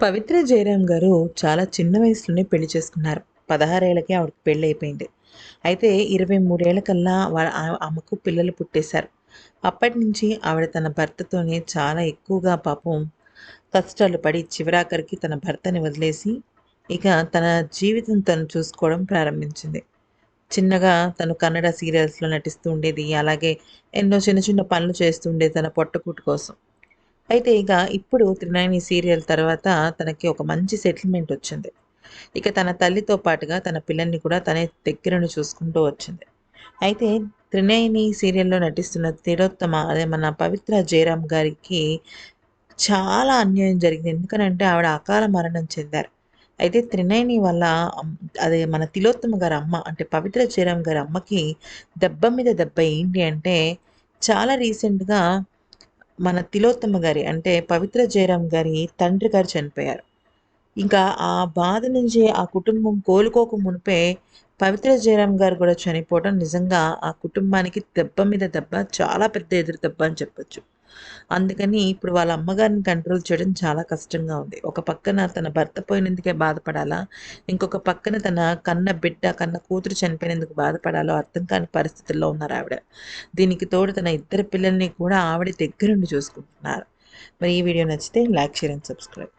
పవిత్ర జయరాం గారు చాలా చిన్న వయసులోనే పెళ్ళి చేసుకున్నారు. పదహారేళ్ళకే ఆవిడకి పెళ్ళి అయిపోయింది. అయితే ఇరవై మూడేళ్ళ కల్లా వాళ్ళ ఆమెకు పిల్లలు పుట్టేశారు. అప్పటి నుంచి ఆవిడ తన భర్తతోనే చాలా ఎక్కువగా పాపం కష్టాలు పడి చివరాఖరికి తన భర్తని వదిలేసి ఇక తన జీవితం తను చూసుకోవడం ప్రారంభించింది. చిన్నగా తను కన్నడ సీరియల్స్లో నటిస్తూ ఉండేది. అలాగే ఎన్నో చిన్న చిన్న పనులు చేస్తూ ఉండేది తన పొట్టకూటు కోసం. అయితే ఇక ఇప్పుడు త్రినాయని సీరియల్ తర్వాత తనకి ఒక మంచి సెటిల్మెంట్ వచ్చింది. ఇక తన తల్లితో పాటుగా తన పిల్లల్ని కూడా తనే దగ్గరను చూసుకుంటూ వచ్చింది. అయితే త్రినయని సీరియల్లో నటిస్తున్న తిరోత్తమ అదే మన పవిత్ర జయరామ్ గారికి చాలా అన్యాయం జరిగింది. ఎందుకనంటే ఆవిడ అకాల మరణం చెందారు. అయితే త్రినయని వల్ల అదే మన తిలోత్తమ గారి అమ్మ అంటే పవిత్ర జయరామ్ గారి అమ్మకి దెబ్బ మీద దెబ్బ ఏంటి అంటే చాలా రీసెంట్గా మన తిలోత్తమ గారి అంటే పవిత్ర జయరాం గారి తండ్రి గారు చనిపోయారు. ఇంకా ఆ బాధ నుంచి ఆ కుటుంబం కోలుకోక మునిపే పవిత్ర జయరామ్ గారు కూడా చనిపోవడం నిజంగా ఆ కుటుంబానికి దెబ్బ మీద దెబ్బ చాలా పెద్ద ఎదురు దెబ్బ అని చెప్పొచ్చు. అందుకని ఇప్పుడు వాళ్ళ అమ్మగారిని కంట్రోల్ చేయడం చాలా కష్టంగా ఉంది. ఒక పక్కన తన భర్త పోయినందుకే బాధపడాలా? ఇంకొక పక్కన తన కన్న బిడ్డ కన్న కూతురు చనిపోయినందుకు బాధపడాలో అర్థం కాని పరిస్థితుల్లో ఉన్నారు ఆవిడ. దీనికి తోడు తన ఇద్దరు పిల్లల్ని కూడా ఆవిడ దగ్గరుండి చూసుకుంటున్నారు. మరి ఈ వీడియో నచ్చితే లైక్ షేర్ అండ్ సబ్స్క్రైబ్.